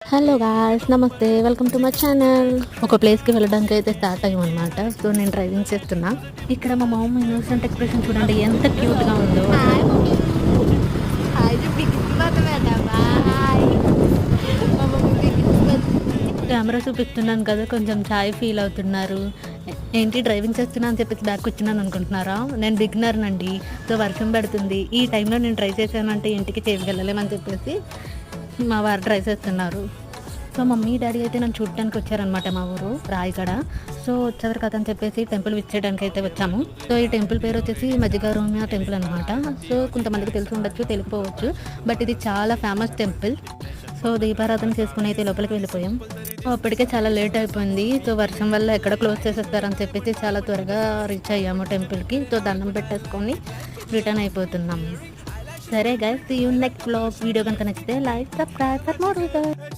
Hello guys నమస్తే welcome to my channel ఒక ప్లేస్కి వెళ్ళడానికి అయితే స్టార్ట్ అయ్యామన్నమాట. సో నేను డ్రైవింగ్ చేస్తున్నా. ఇక్కడ మా మామ ఇన్నోసెంట్ ఎక్స్ప్రెషన్ చూడండి ఎంత క్యూట్గా ఉందో. కెమెరా చూపిస్తున్నాను కదా కొంచెం ఛాయ్ ఫీల్ అవుతున్నారు. ఏంటి డ్రైవింగ్ చేస్తున్నా అని చెప్పేసి బ్యాక్ వచ్చినాను అనుకుంటున్నారా? నేను బిగినర్ నండి. సో వర్షం పడుతుంది. ఈ టైంలో నేను ట్రై చేశానంటే ఇంటికి చేయగలలేమని చెప్పేసి మా వారు డ్రై చేస్తున్నారు. సో మమ్మీ డాడీ అయితే నన్ను చూడడానికి వచ్చారనమాట మా ఊరు రాయగడ. సో వచ్చారు కదా అని చెప్పేసి టెంపుల్ విచ్చేయడానికి అయితే వచ్చాము. సో ఈ టెంపుల్ పేరు వచ్చేసి మధ్యగారోమియా టెంపుల్ అనమాట సో కొంతమందికి తెలిసి ఉండొచ్చు తెలియకపోవచ్చు బట్ ఇది చాలా ఫేమస్ టెంపుల్. సో దీపారాధన చేసుకుని అయితే లోపలికి వెళ్ళిపోయాం. అప్పటికే చాలా లేట్ అయిపోయింది. సో వర్షం వల్ల ఎక్కడ క్లోజ్ చేసేస్తారని చెప్పేసి చాలా త్వరగా రీచ్ అయ్యాము టెంపుల్కి. సో దండం పెట్టేసుకొని రిటర్న్ అయిపోతున్నాము సరే guys you next blog video కనుక నచ్చితే like subscribe. For more videos